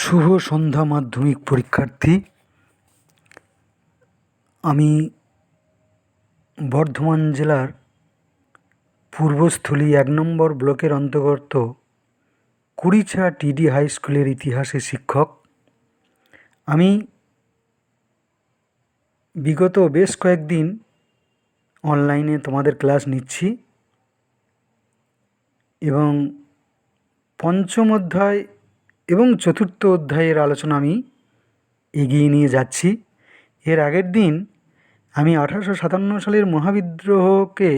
শুভ সন্ধ্যা মাধ্যমিক পরীক্ষার্থী। আমি বর্ধমান জেলার পূর্বস্থলী এক নম্বর ব্লকের অন্তর্গত কুড়িছা টিডি হাই স্কুলের ইতিহাসে শিক্ষক। আমি বিগত বেশ কয়েকদিন অনলাইনে তোমাদের ক্লাস নিচ্ছি এবং পঞ্চম অধ্যায় এবং চতুর্থ অধ্যায়ের আলোচনা আমি এগিয়ে নিয়ে যাচ্ছি। এর আগের দিন আমি আঠারোশো সাতান্ন সালের মহাবিদ্রোহকে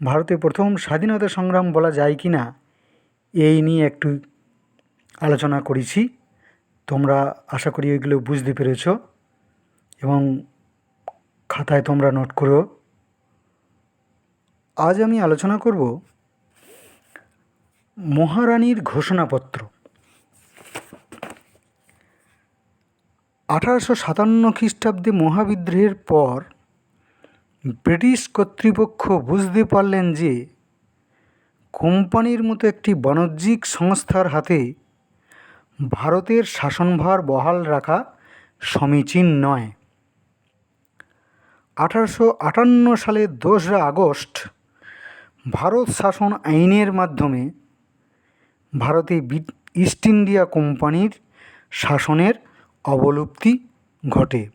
ভারতে প্রথম স্বাধীনতা সংগ্রাম বলা যায় কি না, এই নিয়ে একটু আলোচনা করেছি। তোমরা আশা করি এগুলো বুঝতে পেরেছ এবং খাতায় তোমরা নোট করো। আজ আমি আলোচনা করব মহারানীর ঘোষণাপত্র। আঠারোশো সাতান্ন খ্রিস্টাব্দে মহাবিদ্রোহের পর ব্রিটিশ কর্তৃপক্ষ বুঝতে পারলেন যে কোম্পানির মতো একটি বাণিজ্যিক সংস্থার হাতে ভারতের শাসনভার বহাল রাখা সমীচীন নয়। আঠারোশো আটান্ন সালের দোসরা আগস্ট ভারত শাসন আইনের মাধ্যমে ভারতে ইস্ট ইন্ডিয়া কোম্পানির শাসনের অবলুপ্তি ঘটে।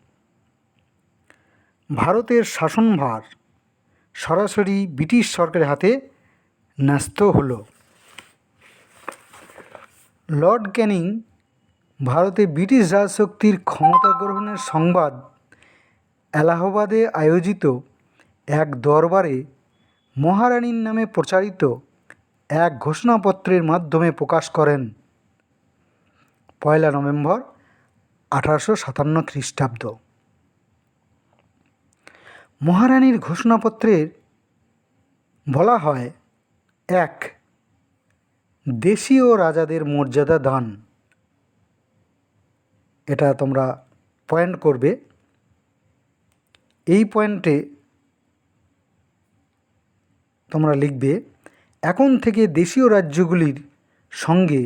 ভারতের শাসনভার সরাসরি ব্রিটিশ সরকারের হাতে ন্যস্ত হলো। লর্ড ক্যানিং ভারতে ব্রিটিশ রাজশক্তির ক্ষমতা গ্রহণের সংবাদ এলাহাবাদে আয়োজিত এক দরবারে মহারানীর নামে প্রচারিত এক ঘোষণাপত্রের মাধ্যমে প্রকাশ করেন। পয়লা নভেম্বর আঠারোশো সাতান্ন খ্রিস্টাব্দ। মহারানীর ঘোষণাপত্রের বলা হয়, এক, দেশীয় রাজাদের মর্যাদা দান। এটা তোমরা পয়েন্ট করবে। এই পয়েন্টে তোমরা লিখবে, এখন থেকে দেশীয় রাজ্যগুলির সঙ্গে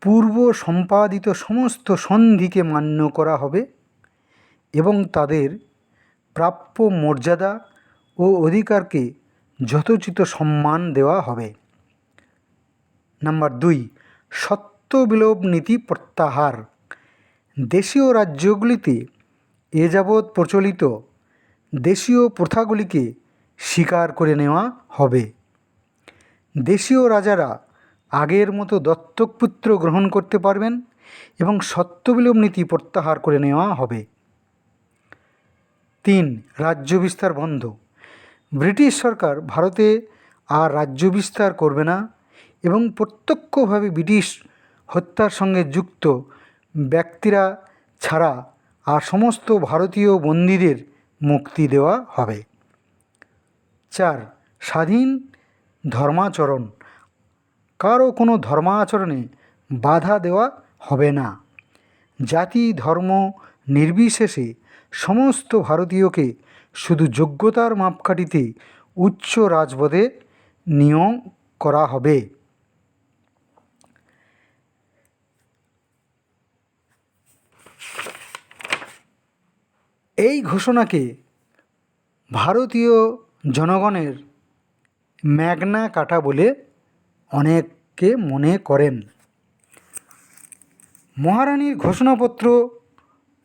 পূর্ব সম্পাদিত সমস্ত সন্ধিকে মান্য করা হবে এবং তাদের প্রাপ্য মর্যাদা ও অধিকারকে যথোচিত সম্মান দেওয়া হবে। নাম্বার দুই সত্য বিলোপ নীতি প্রত্যাহার। দেশীয় রাজ্যগুলিতে এ যাবৎ প্রচলিত দেশীয় প্রথাগুলিকে স্বীকার করে নেওয়া হবে। দেশীয় রাজারা আগের মতো দত্তক পুত্র গ্রহণ করতে পারবেন এবং সত্যবিলোপ নীতি প্রত্যাহার করে নেওয়া হবে। তিন, রাজ্য বিস্তার বন্ধ। ব্রিটিশ সরকার ভারতে আর রাজ্য বিস্তার করবে না এবং প্রত্যক্ষভাবে ব্রিটিশ হত্যার সঙ্গে যুক্ত ব্যক্তিরা ছাড়া আর সমস্ত ভারতীয় বন্দীদের মুক্তি দেওয়া হবে। চার, স্বাধীন ধর্মাচরণ। কারও কোনো ধর্মাচরণে বাধা দেওয়া হবে না। জাতি, ধর্ম নির্বিশেষে সমস্ত ভারতীয়কে শুধু যোগ্যতার মাপকাঠিতে উচ্চ রাজপদে নিয়োগ করা হবে। এই ঘোষণাকে ভারতীয় জনগণের ম্যাগনা কাটা বলে অনেকে মনে করেন। মহারানীর ঘোষণাপত্র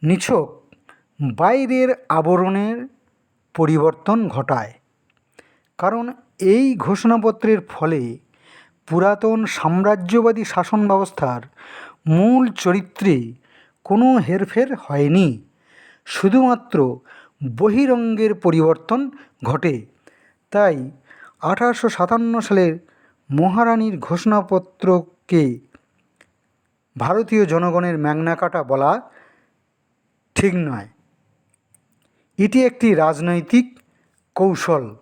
নিছক। বাইরের আবরণের পরিবর্তন ঘটায়। কারণ এই ঘোষণাপত্রের ফলে পুরাতন সাম্রাজ্যবাদী শাসন ব্যবস্থার মূল চরিত্রে কোনো হেরফের হয়নি। শুধুমাত্র বহিরঙ্গের পরিবর্তন ঘটে। তাই আঠারোশো সাতান্ন সালের মহারানীর ঘোষণাপত্রকে ভারতীয় জনগণের ম্যাগনাকাটা বলা ঠিক নয়। এটি একটি রাজনৈতিক কৌশল।